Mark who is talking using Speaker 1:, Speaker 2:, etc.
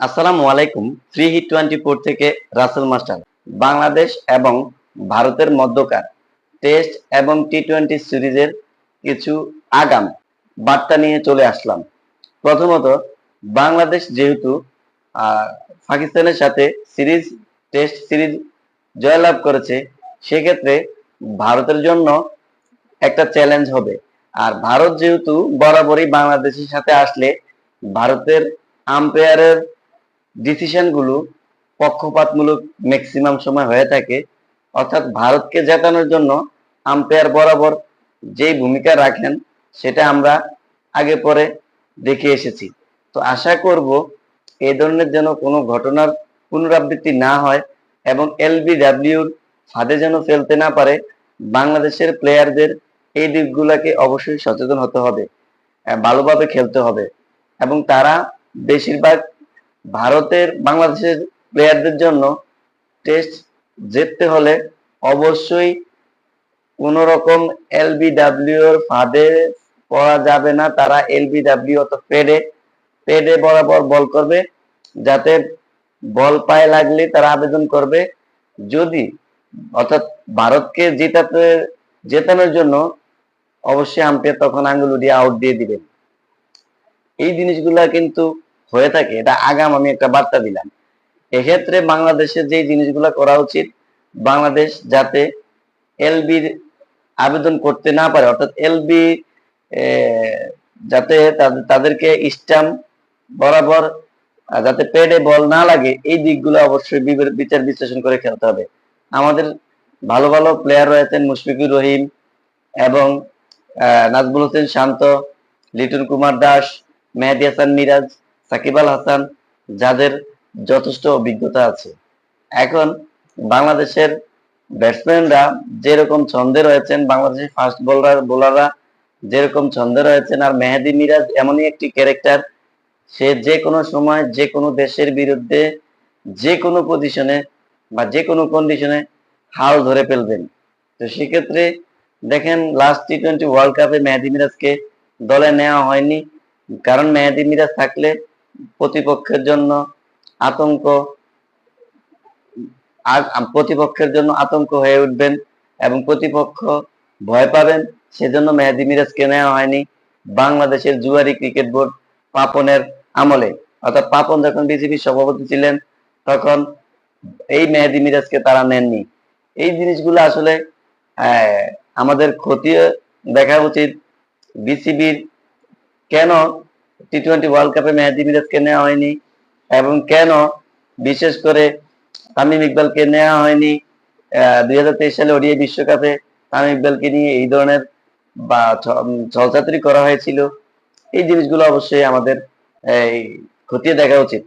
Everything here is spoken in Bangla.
Speaker 1: আসসালামু আলাইকুম থ্রি হিট টোয়েন্টি ফোর থেকে রাসেল মাস্টার। বাংলাদেশ এবং ভারতের মধ্যকার টেস্ট এবং টি টোয়েন্টি সিরিজের কিছু আগাম বার্তা নিয়ে চলে আসলাম। প্রথমত, বাংলাদেশ যেহেতু পাকিস্তানের সাথে সিরিজ, টেস্ট সিরিজ জয়লাভ করেছে, সেক্ষেত্রে ভারতের জন্য একটা চ্যালেঞ্জ হবে। আর ভারত যেহেতু বরাবরই বাংলাদেশের সাথে আসলে ভারতের আম্পায়ারের ডিসিশনগুলো পক্ষপাতমূলক ম্যাক্সিমাম সময় হয়ে থাকে। অর্থাৎ ভারতকে জেতানোর জন্য আম্পায়ার বরাবর যেই ভূমিকা রাখেন, সেটা আমরা আগে পরে দেখে এসেছি। তো আশা করব এই ধরনের যেন কোনো ঘটনার পুনরাবৃত্তি না হয় এবং এলবিডাব্লিউর ফাঁদে যেন ফেলতে না পারে, বাংলাদেশের প্লেয়ারদের এই দিকগুলোকে অবশ্যই সচেতন হতে হবে ভালোভাবে খেলতে হবে এবং তারা বেশিরভাগ ভারতের, বাংলাদেশের প্লেয়ারদের জন্য টেস্ট জিততে হলে অবশ্যই কোন রকম এলবিডাব্লিউ এর ফাঁদে পড়া যাবে না। তারা এলবিডাব্লিউ অত পেডে পেডে বরাবর বল করবে যাতে বল পায়ে লাগলে তারা আবেদন করবে। যদি অর্থাৎ ভারতকে জেতাতে, জেতানোর জন্য অবশ্যই আম্পায়ার তখন আঙ্গুল দিয়ে আউট দিয়ে দিবেন। এই জিনিসগুলা কিন্তু হয়ে থাকে এটা আগাম আমি একটা বার্তা দিলাম। এক্ষেত্রে বাংলাদেশের যে জিনিসগুলা করা উচিত বাংলাদেশ যাতে এলবির আবেদন করতে না পারে অর্থাৎ এলবি যাতে তাদেরকে স্টাম্প বরাবর যাতে পেডে বল না লাগে এই দিকগুলো অবশ্যই বিচার বিশ্লেষণ করে খেলতে হবে। আমাদের ভালো ভালো প্লেয়ার রয়েছেন মুশফিকুর রহিম এবং আহ, নাজমুল হোসেন শান্ত লিটন কুমার দাস মেহেদি হাসান মিরাজ সাকিব আল হাসান যাদের যথেষ্ট অভিজ্ঞতা আছে। এখন বাংলাদেশের ব্যাটসম্যানরা যেরকম ছন্দে রয়েছেন, বাংলাদেশের ফাস্ট বোলার বোলাররা যেরকম ছন্দে রয়েছেন, আর মেহেদি মিরাজ এমনই একটি ক্যারেক্টার সে যে কোনো সময়, যে কোনো দেশের বিরুদ্ধে, যে কোনো পজিশনে বা যে কোনো কন্ডিশনে হাল ধরে ফেলবেন। তো সেক্ষেত্রে দেখেন লাস্ট টি টোয়েন্টি ওয়ার্ল্ড কাপে মেহেদি মিরাজকে দলে নেওয়া হয়নি, কারণ মেহেদি মিরাজ থাকলে প্রতিপক্ষের জন্য আতঙ্ক প্রতিপক্ষের জন্য আতঙ্ক হয়ে উঠবেন এবং প্রতিপক্ষ ভয় পাবেন। সেজন্য মেহেদি মিরাজকে নেওয়া হয়নি বাংলাদেশের জুয়ারি ক্রিকেট বোর্ড পাপনের আমলে। অর্থাৎ পাপন যখন বিসিবি সভাপতি ছিলেন, তখন এই মেহেদি মিরাজকে তারা নেননি। এই জিনিসগুলো আসলে আমাদের খতিয়ে দেখা উচিত। বিসিবির কেন টি টোয়েন্টি ওয়ার্ল্ড কাপে মেহেদি মিরাজকে নেওয়া হয়নি এবং কেন? বিশেষ করে তামিম ইকবালকে নেওয়া হয়নি। দুই হাজার তেইশ সালে ওডিআই বিশ্বকাপে তামিম ইকবালকে নিয়ে এই ধরনের বা ছলচাতুরি করা হয়েছিল। এই জিনিসগুলো অবশ্যই আমাদের, এই, খতিয়ে দেখা উচিত।